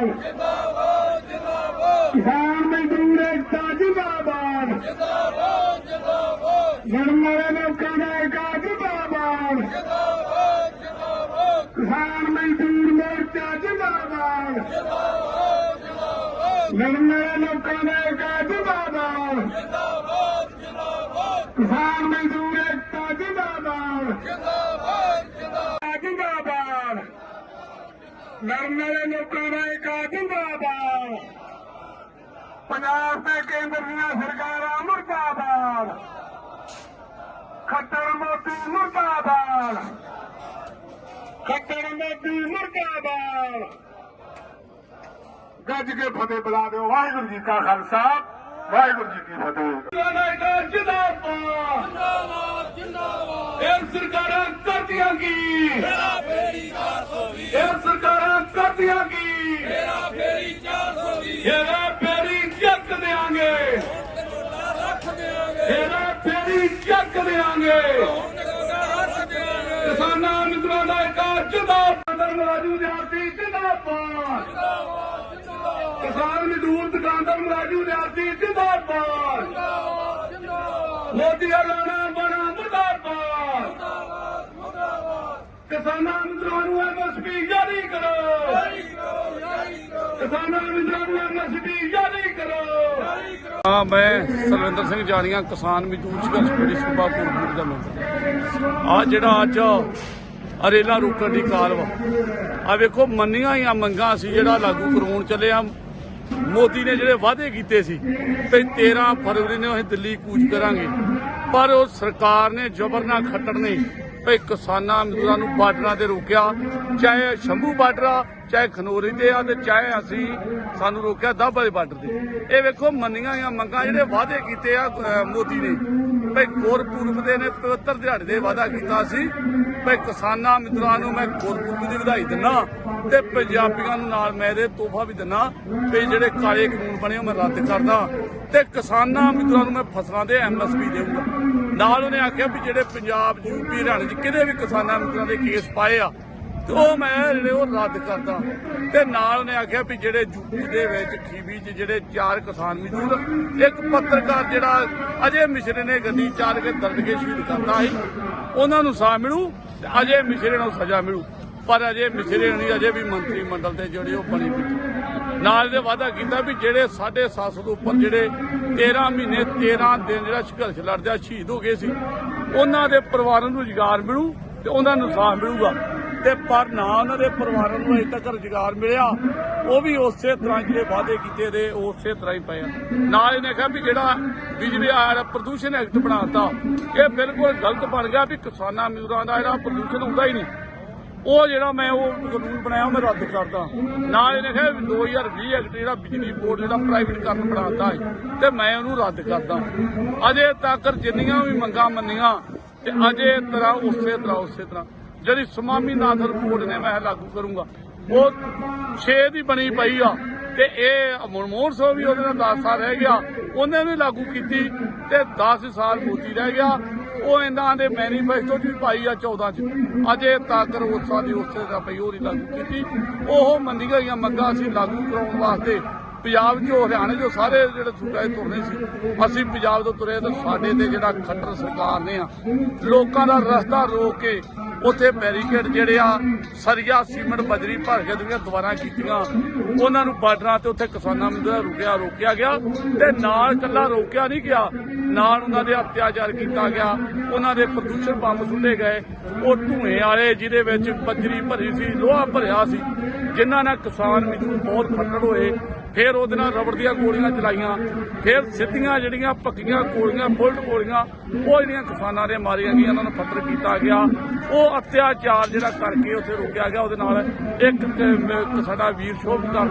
ਜਿੰਦਾਬਾਦ ਕਿਸਾਨ ਮਜ਼ਦੂਰ ਏਕਤਾ ਜਿੰਦਾਬਾਦ ਜਨਮਰੇ ਲੋਕਾਂ ਦਾ ਏਕਾ ਜਿੰਦਾਬਾਦ ਕਿਸਾਨ ਮਜ਼ਦੂਰ ਮੋਰਚਾ ਜਿੰਦਾਬਾਦ ਜਨਮਰੇ ਲੋਕਾਂ ਦਾ ਏਕਾ ਜਿੰਦਾਬਾਦ ਕਿਸਾਨ ਮਜ਼ਦੂਰ ਏਕਤਾ ਜਿੰਦਾਬਾਦ ਜਿੰਦਾਬਾਦ ਲੜਨ ਵਾਲੇ ਲੋਕਾਂ ਦਾ ਏਕਾ ਜਿੰਦਾਬਾਦ ਪੰਜਾਬ ਤੇ ਕੇਂਦਰ ਦੀਆਂ ਸਰਕਾਰਾਂ ਮੁਰਦਾਬਾਦ। ਖੱਟਰ ਮੋਦੀ ਮੁਰਦਾਬਾਦ। ਖੱਟਰ ਮੋਦੀ ਮੁਰਦਾਬਾਦ। ਗੱਜ ਕੇ ਫਤਿਹ ਬੁਲਾ ਦਿਓ, ਵਾਹਿਗੁਰੂ ਜੀ ਕਾ ਖਾਲਸਾ। ਵਾਹਿਗੁਰੂ ਜੀ ਕੀ ਫਤਿਹ। ਜਿੰਦਾਬਾਦ। ਜਿੰਦਾਬਾਦ ਜਿੰਦਾਬਾਦ। ਇਹ ਸਰਕਾਰਾਂ ਕਰਦੀਆਂ ਕੀ? ਮੇਰਾ ਫੇਰੀ 420 ਇਹ ਸਰਕਾਰਾਂ ਕਰਦੀਆਂ ਕੀ? ਮੇਰਾ ਫੇਰੀ 420 ਇਹਦਾ ਪੈਰੀ ਚੱਕ ਦੇਾਂਗੇ ਰੱਖ ਦੇਾਂਗੇ ਇਹਦਾ ਪੈਰੀ ਚੱਕ ਦੇਾਂਗੇ ਕਰੋੜਾ ਰੱਖ ਦੇਾਂਗੇ ਕਿਸਾਨਾਂ ਮਿੱਤਰਾਂ ਦਾ ਇੱਕ ਜਿੰਦਾਬਾਦ। ਵਿਦਿਆਰਥੀ ਜਿੰਦਾਬਾਦ ਜਿੰਦਾਬਾਦ। ਜਿੰਦਾਬਾਦ। ਕਿਸਾਨ ਮਜ਼ਦੂਰ ਦੁਕਾਨਦਾਰ ਮਰਾਜੂ ਵਿਦਿਆਰਥੀ ਜਿੰਦਾਬਾਦ। ਜਿੰਦਾਬਾਦ। ਮੋਦੀ ਲਾਣਾ ਬਣਾ ਮੁਰਦਾਬਾਦ। ਕਿਸਾਨਾਂ ਮਿੱਤਰਾਂ ਨੂੰ ਐਮਐਸਪੀ ਜਾਰੀ ਕਰੋ। ਕਿਸਾਨਾਂ ਮਿੱਤਰਾਂ ਨੂੰ ਐਮਐਸਪੀ ਜਾਰੀ ਕਰੋ। ਹਾਂ ਮੈਂ ਸਰਵਿੰਦਰ ਸਿੰਘ ਜਾਨੀਆਂ ਕਿਸਾਨ ਮਜ਼ਦੂਰ ਸੰਘਰਸ਼ ਕਮੇਟੀ ਸੂਬਾ ਕੋਟਪੁਰ ਦਾ ਮੈਂਬਰ। ਆ ਜਿਹੜਾ ਅੱਜ ਅਰੇਲਾ ਰੋਕਣ ਦੀ ਕਾਲ ਵਾ। ਆ ਵੇਖੋ ਮੰਨੀਆਂ ਹੀ ਮੰਗਾਂ ਸੀ ਜਿਹੜਾ ਲਾਗੂ ਕਰਵਾਉਣ ਚੱਲੇ ਆ। ਮੋਦੀ ਨੇ ਜਿਹੜੇ ਵਾਅਦੇ ਕੀਤੇ ਸੀ ਤੇ 13 ਫਰਵਰੀ ਨੂੰ ਅਸੀਂ ਦਿੱਲੀ ਕੂਚ ਕਰਾਂਗੇ, ਪਰ ਉਹ ਸਰਕਾਰ ਨੇ ਜ਼ਬਰ ਨਾਲ ਖੱਟੜ ਨੇ ਭਈ ਕਿਸਾਨਾਂ ਮਜ਼ਦੂਰਾਂ ਨੂੰ ਬਾਰਡਰਾਂ ਤੇ ਰੋਕਿਆ, ਚਾਹੇ ਸ਼ੰਭੂ ਬਾਰਡਰ ਆ, ਚਾਹੇ ਖਨੋਰੀ ਤੇ ਆ ਤੇ ਚਾਹੇ ਅਸੀਂ ਸਾਨੂੰ ਰੋਕਿਆ ਦਾਬਾ ਦੇ ਬਾਰਡਰ ਤੇ। ਇਹ ਵੇਖੋ ਮੰਨੀਆਂ ਹੋਈਆਂ ਮੰਗਾਂ ਜਿਹੜੇ ਵਾਅਦੇ ਕੀਤੇ ਆ ਮੋਦੀ ਨੇ, ਭਈ ਗੁਰਪੁਰਬ ਦੇ ਨੇ ਪਵਿੱਤਰ ਦਿਹਾੜੇ ਦੇ ਵਾਅਦਾ ਕੀਤਾ ਸੀ ਭਈ ਕਿਸਾਨਾਂ ਮਿੱਤਰਾਂ ਨੂੰ ਮੈਂ ਗੁਰਪੁਰਬ ਦੀ ਵਧਾਈ ਦਿੰਦਾ ਤੇ ਪੰਜਾਬੀਆਂ ਨੂੰ ਨਾਲ ਮੈਂ ਇਹਦੇ ਤੋਹਫਾ ਵੀ ਦਿੰਦਾ ਵੀ ਜਿਹੜੇ ਕਾਲੇ ਕਾਨੂੰਨ ਬਣੇ ਉਹ ਮੈਂ ਰੱਦ ਕਰਦਾ ਤੇ ਕਿਸਾਨਾਂ ਮਿੱਤਰਾਂ ਨੂੰ ਮੈਂ ਫਸਲਾਂ ਦੇ ਐਮਐਸਪੀ ਦੇਵਾਂਗਾ ਨਾਲ ਉਹਨੇ ਆਖਿਆ ਵੀ ਜਿਹੜੇ ਪੰਜਾਬ ਯੂਪੀ ਹਰਿਆਣੇ 'ਚ ਕਿਤੇ ਵੀ ਕਿਸਾਨਾਂ ਮਿੱਤਰਾਂ ਦੇ ਕੇਸ ਪਾਏ ਆ, ਤੇ ਉਹ ਮੈਂ ਜਿਹੜੇ ਉਹ ਰੱਦ ਕਰਦਾ। ਤੇ ਨਾਲ ਉਹਨੇ ਆਖਿਆ ਵੀ ਜਿਹੜੇ ਯੂਪੀ ਦੇ ਵਿੱਚ ਖੀਵੀ 'ਚ ਜਿਹੜੇ ਚਾਰ ਕਿਸਾਨ ਮਜ਼ਦੂਰ, ਇੱਕ ਪੱਤਰਕਾਰ ਜਿਹੜਾ ਅਜੇ ਮਿਸ਼ਰੇ ਨੇ ਗੱਡੀ ਚਾਰ ਕੇ ਦਰਦ ਕੇ ਸ਼ਹੀਦ ਕਰਤਾ ਸੀ, ਉਹਨਾਂ ਨੂੰ ਸਾਹ ਮਿਲੂ ਅਜੇ ਮਿਸ਼ਰੇ ਨੂੰ ਸਜ਼ਾ ਮਿਲੂ, ਪਰ ਅਜੇ ਮਿਸ਼ਰੇ ਨਹੀਂ, ਅਜੇ ਵੀ ਮੰਤਰੀ ਮੰਡਲ ਤੇ ਜਿਹੜੇ ਉਹ ਬਣੇ ਬੈਠੇ ਨਾਲ ਦੇ ਵਾਅਦਾ ਕੀਤਾ ਵੀ ਜਿਹੜੇ 750 ਤੋਂ ਉੱਪਰ ਜਿਹੜੇ 13 ਮਹੀਨੇ 13 ਦਿਨ ਜਿਹੜਾ ਸੰਘਰਸ਼ ਲੜਦਿਆ ਸ਼ਹੀਦ ਹੋ ਗਏ ਸੀ, ਉਹਨਾਂ ਦੇ ਪਰਿਵਾਰਾਂ ਨੂੰ ਰੁਜ਼ਗਾਰ ਮਿਲੂ ਤੇ ਉਹਨਾਂ ਨੂੰ ਸਾਹ ਮਿਲੂਗਾ। ਤੇ ਪਰ ਨਾ ਉਹਨਾਂ ਦੇ ਪਰਿਵਾਰਾਂ ਨੂੰ ਅਜੇ ਤੱਕ ਰੁਜ਼ਗਾਰ ਮਿਲਿਆ। ਉਹ ਵੀ ਉਸੇ ਤਰ੍ਹਾਂ ਜਿਹੜੇ ਵਾਅਦੇ ਕੀਤੇ ਦੇ ਉਸੇ ਤਰ੍ਹਾਂ ਹੀ ਪਏ ਆ। ਨਾਲ ਇਹਨੇ ਕਿਹਾ ਵੀ ਜਿਹੜਾ ਬਿਜਲੀ ਆ ਪ੍ਰਦੂਸ਼ਣ ਐਕਟ ਬਣਾਤਾ ਇਹ ਬਿਲਕੁਲ ਗਲਤ ਬਣ ਗਿਆ ਵੀ ਕਿਸਾਨਾਂ ਮਜ਼ਦੂਰਾਂ ਦਾ ਜਿਹੜਾ ਪ੍ਰਦੂਸ਼ਣ ਹੁੰਦਾ ਹੀ ਨਹੀਂ। ਉਹ ਜਿਹੜਾ ਮੈਂ ਉਹ ਕਾਨੂੰਨ ਬਣਾਇਆ, ਉਹ ਮੈਂ ਰੱਦ ਕਰਦਾ। ਨਾਲ ਇਹਨੇ ਕਿਹਾ ਵੀ 2020 ਐਕਟ ਜਿਹੜਾ ਬਿਜਲੀ ਬੋਰਡ ਜਿਹੜਾ ਪ੍ਰਾਈਵੇਟ ਕਰਨ ਬਣਾਤਾ ਹੈ ਤੇ ਮੈਂ ਉਹਨੂੰ ਰੱਦ ਕਰਦਾ। ਅਜੇ ਤੱਕ ਜਿੰਨੀਆਂ ਵੀ ਮੰਗਾਂ ਮੰਨੀਆਂ, ਤੇ ਅਜੇ ਤਰ੍ਹਾਂ ਉਸੇ ਤਰ੍ਹਾਂ ਉਸੇ ਤਰ੍ਹਾਂ। ਜਿਹੜੀ ਸਮਾਮੀ ਨਾਥ ਰਿਪੋਰਟ ਨੇ ਮੈਂ ਲਾਗੂ ਕਰੂੰਗਾ, ਉਹ 6 ਦੀ ਬਣੀ ਪਈ ਆ ਤੇ ਇਹ ਮਨਮੋਹਨ ਸਿੰਘ ਵੀ ਉਹਦੇ ਨਾਲ 10 ਸਾਲ ਰਹਿ ਗਿਆ, ਉਹਨੇ ਵੀ ਲਾਗੂ ਕੀਤੀ ਤੇ 10 ਸਾਲ ਮੋਦੀ ਰਹਿ ਗਿਆ। ਉਹ ਇਹਨਾਂ ਦੇ ਮੈਨੀਫੈਸਟੋ 'ਚ ਵੀ ਪਾਈ ਆ 14 ਚ। ਅਜੇ ਤੱਕ ਉਸਾਂ ਦੀ ਉਸੇ ਦਾ ਪਈ ਉਹ ਲਾਗੂ ਕੀਤੀ। ਉਹ ਮੰਨੀਆਂ ਗਈਆਂ ਮੰਗਾਂ ਅਸੀਂ ਲਾਗੂ ਕਰਾਉਣ ਵਾਸਤੇ ਪੰਜਾਬ 'ਚੋਂ, ਹਰਿਆਣੇ 'ਚੋਂ ਸਾਰੇ ਜਿਹੜੇ ਸੂਬੇ ਤੁਰਨੇ ਸੀ। ਅਸੀਂ ਪੰਜਾਬ ਤੋਂ ਤੁਰੇ ਤਾਂ ਸਾਡੇ ਤੇ ਜਿਹੜਾ ਖੱਟਰ ਸਰਕਾਰ ਨੇ ਆ, ਲੋਕਾਂ ਦਾ ਰਸਤਾ ਰੋਕ ਕੇ ਉੱਥੇ ਬੈਰੀਕੇਡ ਜਿਹੜੇ ਆ, ਸਰੀਆ, ਸੀਮੈਂਟ, ਬਜਰੀ ਭਰ ਕੇ ਜਿਹੜੀਆਂ ਦੁਬਾਰਾ ਕੀਤੀਆਂ। ਉਹਨਾਂ ਨੂੰ ਬਾਰਡਰਾਂ ਤੇ ਉੱਥੇ ਕਿਸਾਨਾਂ ਨੂੰ ਰੁਕਿਆ, ਰੋਕਿਆ ਗਿਆ ਤੇ ਨਾਲ ਕੱਲਾ ਰੋਕਿਆ ਨਹੀਂ ਗਿਆ। ਨਾਲ ਉਹਨਾਂ ਦੇ ਅਤਿਆਚਾਰ ਕੀਤਾ ਗਿਆ। ਉਹਨਾਂ ਦੇ ਪ੍ਰਦੂਸ਼ਣ ਬੰਬ ਸੁੱਟੇ ਗਏ। ਉਹ ਧੂਏ ਵਾਲੇ ਜਿਹਦੇ ਵਿੱਚ ਬਜਰੀ ਭਰੀ ਸੀ, ਲੋਹਾ ਭਰਿਆ ਸੀ, ਜਿਨ੍ਹਾਂ ਨਾਲ ਕਿਸਾਨ ਮਜ਼ਦੂਰ ਬਹੁਤ ਫੱਟੜ ਹੋਏ। ਫਿਰ ਉਹਦੇ ਨਾਲ ਰਬੜ ਦੀਆਂ ਗੋਲੀਆਂ ਚਲਾਈਆਂ। ਫਿਰ ਸਿੱਧੀਆਂ ਜਿਹੜੀਆਂ ਪੱਕੀਆਂ ਗੋਲੀਆਂ, ਬੁਲਟ ਗੋਲੀਆਂ, ਉਹ ਜਿਹੜੀਆਂ ਕਿਸਾਨਾਂ ਦੇ ਮਾਰੀਆਂ ਗਈਆਂ, ਉਹਨਾਂ ਨੂੰ ਫੱਟੜ ਕੀਤਾ ਗਿਆ। ਉਹ ਅਤਿਆਚਾਰ ਜਿਹੜਾ ਕਰਕੇ ਉੱਥੇ ਰੋਕਿਆ ਗਿਆ, ਉਹਦੇ ਨਾਲ ਇੱਕ ਸਾਡਾ ਵੀਰ ਸ਼ੋਭ ਕਰ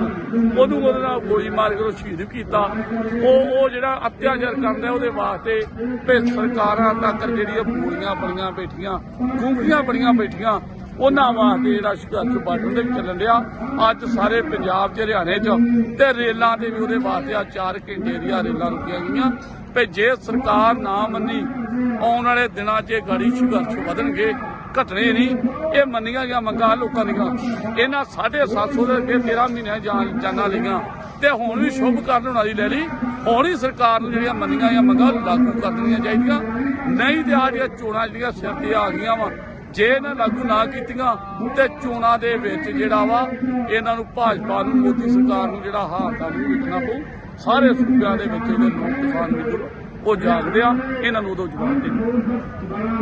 ਉਹਨੂੰ ਉਹਦੇ ਨਾਲ ਗੋਲੀ ਮਾਰ ਕੇ ਉਹ ਸ਼ਹੀਦ ਕੀਤਾ। ਉਹ ਉਹ ਜਿਹੜਾ ਅਤਿਆਚਾਰ ਕਰਦਾ ਉਹਦੇ ਵਾਸਤੇ ਵੀ ਸਰਕਾਰਾਂ ਤੱਕ ਜਿਹੜੀਆਂ ਗੋਲੀਆਂ ਬਣੀਆਂ ਬੈਠੀਆਂ ਗੂੰਗੀਆਂ ਬਣੀਆਂ ਬੈਠੀਆਂ ਉਹਨਾਂ ਵਾਸਤੇ ਜਿਹੜਾ ਸੰਘਰਸ਼ ਬਾਰਡਰ ਦੇ ਵਿੱਚ ਚੱਲਣ ਡਿਆ। ਅੱਜ ਸਾਰੇ ਪੰਜਾਬ 'ਚ, ਹਰਿਆਣੇ 'ਚ ਤੇ ਰੇਲਾਂ ਤੇ ਵੀ ਉਹਦੇ ਵਾਸਤੇ ਆ 4 ਘੰਟੇ ਦੀਆਂ ਰੇਲਾਂ ਰੁਕੀਆਂ ਗਈਆਂ। ਤੇ ਜੇ ਸਰਕਾਰ ਨਾ ਮੰਨੀ, ਆਉਣ ਵਾਲੇ ਦਿਨਾਂ 'ਚ ਗਾੜੀ ਸੰਘਰਸ਼ ਵਧਣਗੇ, ਘਟਣੇ ਨਹੀਂ। ਇਹ ਮੰਨੀਆਂ ਗਿਆ ਮੰਗਾਂ, ਲੋਕਾਂ ਦੀਆਂ। ਇਹਨਾਂ 750 ਦੇ ਅੱਗੇ 13 ਮਹੀਨਿਆਂ ਜਾਨ ਜਾਨਾਂ ਲਈਆਂ। ਤੇ ਹੁਣ ਵੀ ਸ਼ੁਭ ਕਰਨ ਵਾਲੀ ਲੈ ਲਈ। ਹੁਣ ਹੀ ਸਰਕਾਰ ਨੂੰ ਜਿਹੜੀਆਂ ਮੰਨੀਆਂ ਜਾਂ ਮੰਗਾਂ ਲਾਗੂ ਕਰ ਦੇਣੀਆਂ ਚਾਹੀਦੀਆਂ। ਨਹੀਂ ਤੇ ਆ ਜਿਹੜੀਆਂ ਚੋਣਾਂ ਜਿਹੜੀਆਂ ਸਿਰ ਤੇ ਆ ਗਈਆਂ ਵਾ ਜੇ ਇਹਨਾਂ ਲਾਗੂ ਨਾ ਕੀਤੀਆਂ ਤੇ ਚੋਣਾਂ ਦੇ ਵਿੱਚ ਜਿਹੜਾ ਵਾ, ਇਹਨਾਂ ਨੂੰ ਭਾਜਪਾ ਨੂੰ, ਮੋਦੀ ਸਰਕਾਰ ਨੂੰ ਜਿਹੜਾ ਹਾਰ ਦਾ ਮੂੰਹ ਵੇਖਣਾ ਪਊ। ਸਾਰੇ ਸੂਬਿਆਂ ਦੇ ਵਿੱਚ ਜਿਹੜੇ ਲੋਕ ਕਿਸਾਨ ਮਜ਼ਦੂਰ ਉਹ ਜਾਗਦੇ ਆ, ਇਹਨਾਂ ਨੂੰ ਉਦੋਂ ਜਵਾਬ ਦੇਣਾ।